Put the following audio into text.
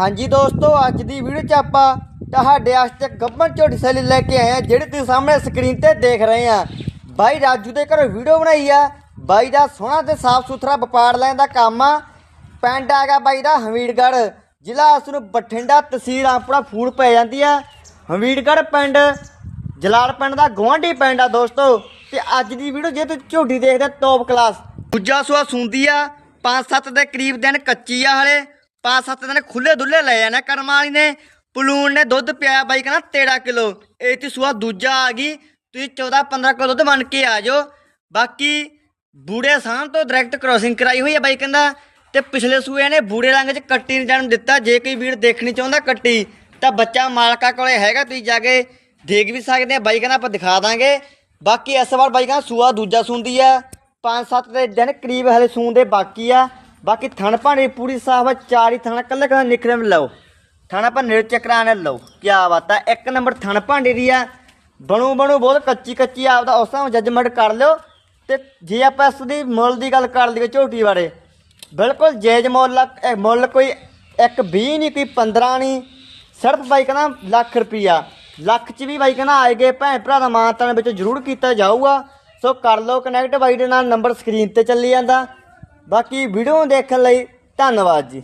ਹਾਂਜੀ ਦੋਸਤੋ, ਅੱਜ ਦੀ ਵੀਡੀਓ 'ਚ ਆਪਾਂ ਤੁਹਾਡੇ ਵਾਸਤੇ ਗੱਬਨ ਝੋਟੀ ਸੈਲੀ ਲੈ ਕੇ ਆਏ ਆ ਜਿਹੜੇ ਤੁਸੀਂ ਸਾਹਮਣੇ ਸਕਰੀਨ ਤੇ ਦੇਖ ਰਹੇ ਆ ਬਾਈ ਰਾਜੂ ਦੇ ਘਰੋਂ ਵੀਡੀਓ ਬਣਾਈ ਆ। ਬਾਈ ਦਾ ਸੋਹਣਾ ਤੇ ਸਾਫ਼ ਸੁਥਰਾ ਵਪਾਰ ਲੈਣ ਦਾ ਕੰਮ ਆ। ਪਿੰਡ ਹੈਗਾ ਬਾਈ ਦਾ ਹਮੀਰਗੜ੍ਹ ਜ਼ਿਲ੍ਹਾ ਉਸ ਨੂੰ ਬਠਿੰਡਾ ਤਹਿਸੀਲ ਆਪਣਾ ਫੂਡ ਪੈ ਜਾਂਦੀ ਆ। ਹਮੀਰਗੜ੍ਹ ਪਿੰਡ, ਜਲਾਲ ਪਿੰਡ ਦਾ ਗਵਾਂਢੀ ਪਿੰਡ ਆ ਦੋਸਤੋ। ਤੇ ਅੱਜ ਦੀ ਵੀਡੀਓ ਜੇ ਤੁਸੀਂ ਝੋਟੀ ਦੇਖਦੇ ਟੌਪ ਕਲਾਸ ਦੂਜਾ ਸੂਆ ਸੁੰਦੀ ਆ 5-7 ਦੇ ਕਰੀਬ ਦਿਨ ਕੱਚੀ ਆ ਹਲੇ। 5-7 ਦਿਨ ਖੁੱਲੇ ਦੁੱਲੇ ਲੈ ਜਾਣਾ ਕਰਮਾਂ ਵਾਲੀ ਨੇ, ਪਲੂਣ ਨੇ ਦੁੱਧ ਪਿਆ ਬਾਈ ਕਹਿੰਦਾ 13 ਕਿਲੋ। ਇਹ ਤੇ ਸੂਆ ਦੂਜਾ ਆ ਗਈ, ਤੁਸੀਂ 14-15 ਕਿਲੋ ਦੁੱਧ ਬਣ ਕੇ ਆ ਜਾਓ। ਬਾਕੀ ਬੂੜੇ ਸਾਹ ਤੋਂ ਡਾਇਰੈਕਟ ਕ੍ਰੋਸਿੰਗ ਕਰਾਈ ਹੋਈ ਆ ਬਾਈ ਕਹਿੰਦਾ, ਤੇ ਪਿਛਲੇ ਸੂਏ ਨੇ ਬੂੜੇ ਰੰਗ 'ਚ ਕੱਟੀ ਨੂੰ ਜਨਮ ਦਿੱਤਾ, ਜੇ ਕੋਈ ਵੀਰ ਦੇਖਣੀ ਚਾਹੁੰਦਾ ਕੱਟੀ, ਤਾਂ ਬੱਚਾ ਮਾਲਕਾ ਕੋਲੇ ਹੈਗਾ, ਤੁਸੀਂ ਜਾ ਕੇ ਦੇਖ ਵੀ ਸਕਦੇ ਆ, ਬਾਈ ਕਹਿੰਦਾ ਆਪਾਂ ਦਿਖਾ ਦਾਂਗੇ। ਬਾਕੀ ਇਸ ਵਾਰ ਬਾਈ ਕਹਿੰਦਾ ਸੂਆ ਦੂਜਾ ਸੁੰਦੀ ਆ, ਪੰਜ ਸੱਤ ਦੇ ਦਿਨ ਕਰੀਬ ਹਲੇ ਸੂਣ ਦੇ ਬਾਕੀ ਆ। ਬਾਕੀ ਥਣ ਭਾਂਡੇ ਪੂਰੀ ਸਾਫ਼ ਆ, ਚਾਰ ਹੀ ਥਣ ਕੱਲੇ ਕੱਲੇ ਨਿਕਰੇ ਲਓ। ਥਣ ਆਪਾਂ ਨਿਰ ਚੱਕਰਾਣੇ ਲਓ। ਕੀ ਬਾਤ ਆ, ਇੱਕ ਨੰਬਰ ਥਣ ਭਾਂਡੇ ਦੀ ਆ। ਬਣੂ ਬਣੂ ਬਹੁਤ ਕੱਚੀ ਕੱਚੀ ਆਪਦਾ ਉਸ ਤਰ੍ਹਾਂ ਜੱਜਮੈਂਟ ਕਰ ਲਿਓ। ਤੇ ਜੇ ਆਪਾਂ ਇਸ ਦੀ ਮੁੱਲ ਦੀ ਗੱਲ ਕਰ ਲਈਏ ਝੋਟੀ ਬਾਰੇ, ਬਿਲਕੁਲ ਜੇਜ ਮੁੱਲ ਮੁੱਲ ਕੋਈ ਇੱਕ 20 ਨਹੀਂ, ਕੋਈ 15 ਨਹੀਂ। ਸਿਰਫ ਬਾਈ ਕਹਿੰਦਾ ਲੱਖ ਰੁਪਈਆ। ਲੱਖ ਚ ਵੀ ਬਾਈ ਕਹਿੰਦਾ ਆਏਗੇ, ਭੈਣ ਭਰਾ ਦਾ ਮਾਨਤਾਨ ਵਿੱਚ ਜ਼ਰੂਰ ਕੀਤਾ ਜਾਊਗਾ। ਸੋ ਕਰ ਲਓ ਕਨੈਕਟ ਬਾਈ ਦੇ ਨਾਲ ਨੰਬਰ ਸਕਰੀਨ ਤੇ ਚੱਲੀ ਜਾਂਦਾ। ਬਾਕੀ ਵੀਡੀਓ ਦੇਖਣ ਲਈ ਧੰਨਵਾਦ ਜੀ।